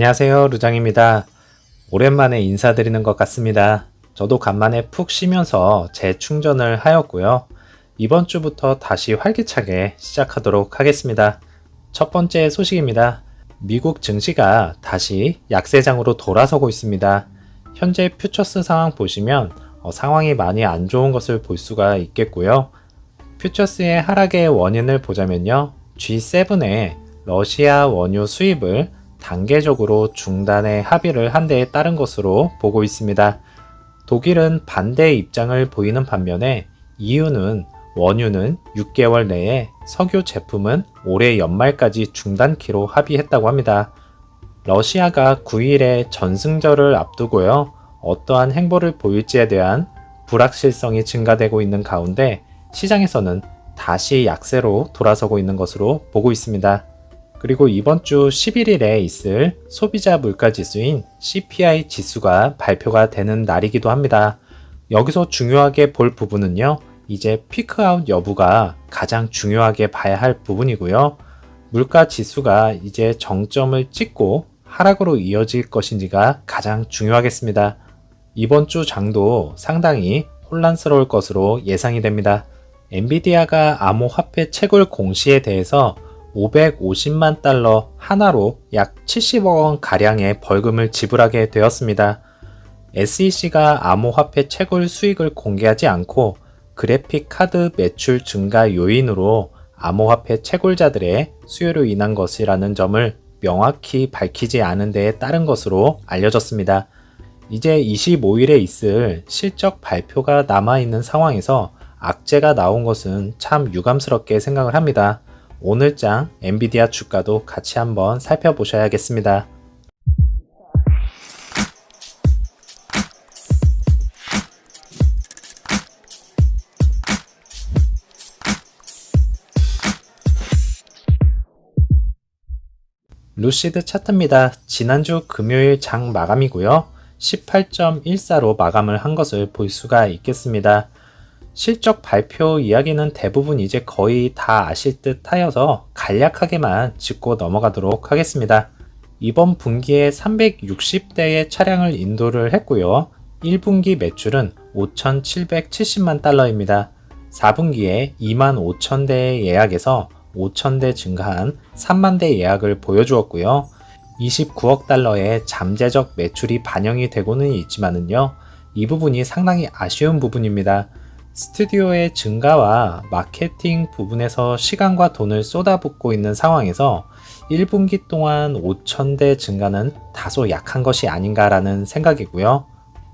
안녕하세요. 루장입니다. 오랜만에 인사드리는 것 같습니다. 저도 간만에 푹 쉬면서 재충전을 하였고요. 이번 주부터 다시 활기차게 시작하도록 하겠습니다. 첫 번째 소식입니다. 미국 증시가 다시 약세장으로 돌아서고 있습니다. 현재 퓨처스 상황 보시면 어, 상황이 많이 안 좋은 것을 볼 수가 있겠고요. 퓨처스의 하락의 원인을 보자면요. G7의 러시아 원유 수입을 단계적으로 중단에 합의를 한 데에 따른 것으로 보고 있습니다. 독일은 반대 입장을 보이는 반면에 EU는 원유는 6개월 내에 석유 제품은 올해 연말까지 중단키로 합의했다고 합니다. 러시아가 9일에 전승절을 앞두고요. 어떠한 행보를 보일지에 대한 불확실성이 증가되고 있는 가운데 시장에서는 다시 약세로 돌아서고 있는 것으로 보고 있습니다. 그리고 이번 주 11일에 있을 소비자 물가 지수인 CPI 지수가 발표가 되는 날이기도 합니다. 여기서 중요하게 볼 부분은요. 이제 피크아웃 여부가 가장 중요하게 봐야 할 부분이고요. 물가 지수가 이제 정점을 찍고 하락으로 이어질 것인지가 가장 중요하겠습니다. 이번 주 장도 상당히 혼란스러울 것으로 예상이 됩니다. 엔비디아가 암호화폐 채굴 공시에 대해서 550만 달러 하나로 약 70억 원 가량의 벌금을 지불하게 되었습니다. SEC가 암호화폐 채굴 수익을 공개하지 않고 그래픽 카드 매출 증가 요인으로 암호화폐 채굴자들의 수요로 인한 것이라는 점을 명확히 밝히지 않은 데에 따른 것으로 알려졌습니다. 이제 25일에 있을 실적 발표가 남아있는 상황에서 악재가 나온 것은 참 유감스럽게 생각을 합니다. 오늘장 엔비디아 주가도 같이 한번 살펴보셔야겠습니다. 루시드 차트입니다. 지난주 금요일 장 마감이고요. 18.14로 마감을 한 것을 볼 수가 있겠습니다. 실적 발표 이야기는 대부분 이제 거의 다 아실 듯 하여서 간략하게만 짚고 넘어가도록 하겠습니다. 이번 분기에 360대의 차량을 인도를 했고요. 1분기 매출은 5,770만 달러입니다. 4분기에 2만 5천 대의 예약에서 5천 대 증가한 3만 대 예약을 보여주었고요. 29억 달러의 잠재적 매출이 반영이 되고는 있지만은요. 이 부분이 상당히 아쉬운 부분입니다. 스튜디오의 증가와 마케팅 부분에서 시간과 돈을 쏟아붓고 있는 상황에서 1분기 동안 5,000대 증가는 다소 약한 것이 아닌가라는 생각이고요.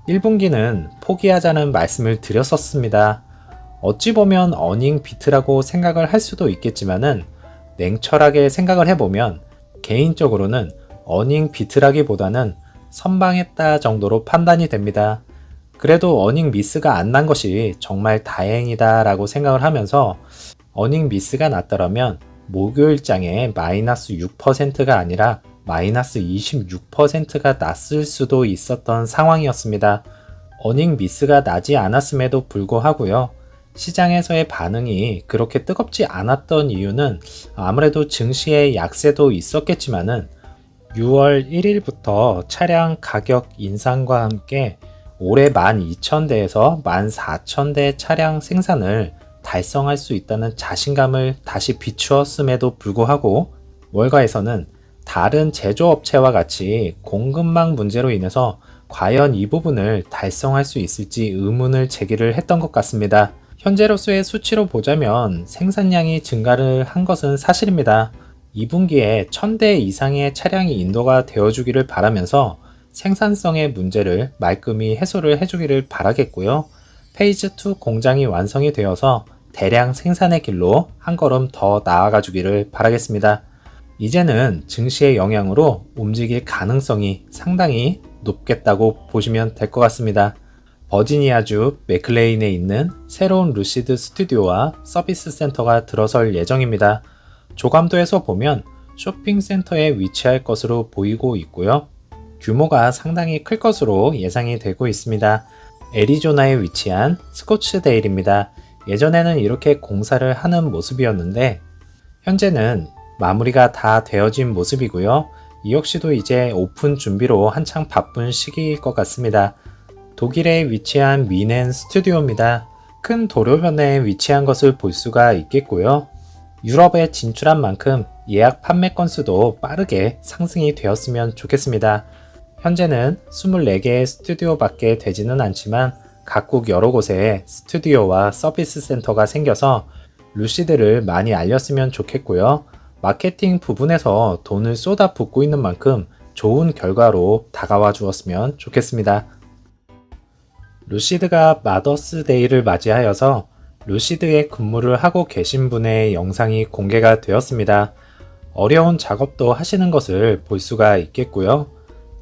1분기는 포기하자는 말씀을 드렸었습니다. 어찌 보면 어닝 비트라고 생각을 할 수도 있겠지만은 냉철하게 생각을 해보면 개인적으로는 어닝 비트라기보다는 선방했다 정도로 판단이 됩니다. 그래도 어닝 미스가 안 난 것이 정말 다행이다 라고 생각을 하면서 어닝 미스가 났더라면 목요일장에 마이너스 6%가 아니라 마이너스 26%가 났을 수도 있었던 상황이었습니다. 어닝 미스가 나지 않았음에도 불구하고요. 시장에서의 반응이 그렇게 뜨겁지 않았던 이유는 아무래도 증시의 약세도 있었겠지만은 6월 1일부터 차량 가격 인상과 함께 올해 12,000대에서 14,000대 차량 생산을 달성할 수 있다는 자신감을 다시 비추었음에도 불구하고 월가에서는 다른 제조업체와 같이 공급망 문제로 인해서 과연 이 부분을 달성할 수 있을지 의문을 제기를 했던 것 같습니다. 현재로서의 수치로 보자면 생산량이 증가를 한 것은 사실입니다. 2분기에 1000대 이상의 차량이 인도가 되어주기를 바라면서 생산성의 문제를 말끔히 해소를 해주기를 바라겠고요. 페이즈 2 공장이 완성이 되어서 대량 생산의 길로 한 걸음 더 나아가 주기를 바라겠습니다. 이제는 증시의 영향으로 움직일 가능성이 상당히 높겠다고 보시면 될 것 같습니다. 버지니아주 맥클레인에 있는 새로운 루시드 스튜디오와 서비스 센터가 들어설 예정입니다. 조감도에서 보면 쇼핑센터에 위치할 것으로 보이고 있고요. 규모가 상당히 클 것으로 예상이 되고 있습니다. 애리조나에 위치한 스코츠데일입니다. 예전에는 이렇게 공사를 하는 모습이었는데 현재는 마무리가 다 되어진 모습이고요. 이 역시도 이제 오픈 준비로 한창 바쁜 시기일 것 같습니다. 독일에 위치한 미넨 스튜디오입니다. 큰 도로변에 위치한 것을 볼 수가 있겠고요. 유럽에 진출한 만큼 예약 판매 건수도 빠르게 상승이 되었으면 좋겠습니다. 현재는 24개의 스튜디오밖에 되지는 않지만 각국 여러 곳에 스튜디오와 서비스 센터가 생겨서 루시드를 많이 알렸으면 좋겠고요. 마케팅 부분에서 돈을 쏟아 붓고 있는 만큼 좋은 결과로 다가와 주었으면 좋겠습니다. 루시드가 마더스 데이를 맞이하여서 루시드에 근무를 하고 계신 분의 영상이 공개가 되었습니다. 어려운 작업도 하시는 것을 볼 수가 있겠고요.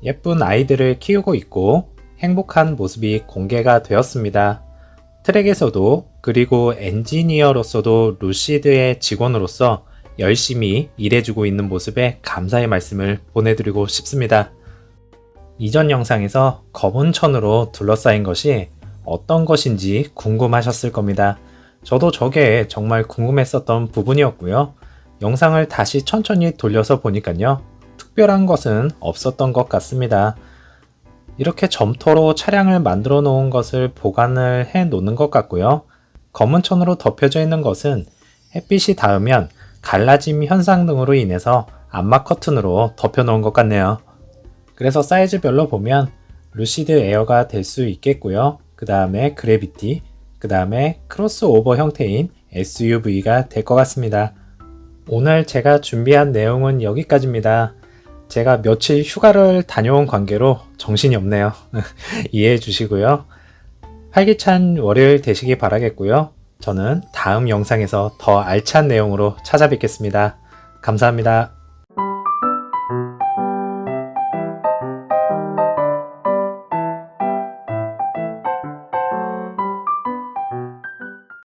예쁜 아이들을 키우고 있고 행복한 모습이 공개가 되었습니다. 트랙에서도 그리고 엔지니어로서도 루시드의 직원으로서 열심히 일해주고 있는 모습에 감사의 말씀을 보내드리고 싶습니다. 이전 영상에서 검은 천으로 둘러싸인 것이 어떤 것인지 궁금하셨을 겁니다. 저도 저게 정말 궁금했었던 부분이었고요. 영상을 다시 천천히 돌려서 보니까요. 특별한 것은 없었던 것 같습니다. 이렇게 점토로 차량을 만들어 놓은 것을 보관을 해 놓는 것 같고요. 검은 천으로 덮여져 있는 것은 햇빛이 닿으면 갈라짐 현상 등으로 인해서 암막 커튼으로 덮여 놓은 것 같네요. 그래서 사이즈별로 보면 루시드 에어가 될 수 있겠고요. 그 다음에 그래비티, 그 다음에 크로스오버 형태인 SUV가 될 것 같습니다. 오늘 제가 준비한 내용은 여기까지입니다. 제가 며칠 휴가를 다녀온 관계로 정신이 없네요. 이해해 주시고요. 활기찬 월요일 되시기 바라겠고요. 저는 다음 영상에서 더 알찬 내용으로 찾아뵙겠습니다. 감사합니다.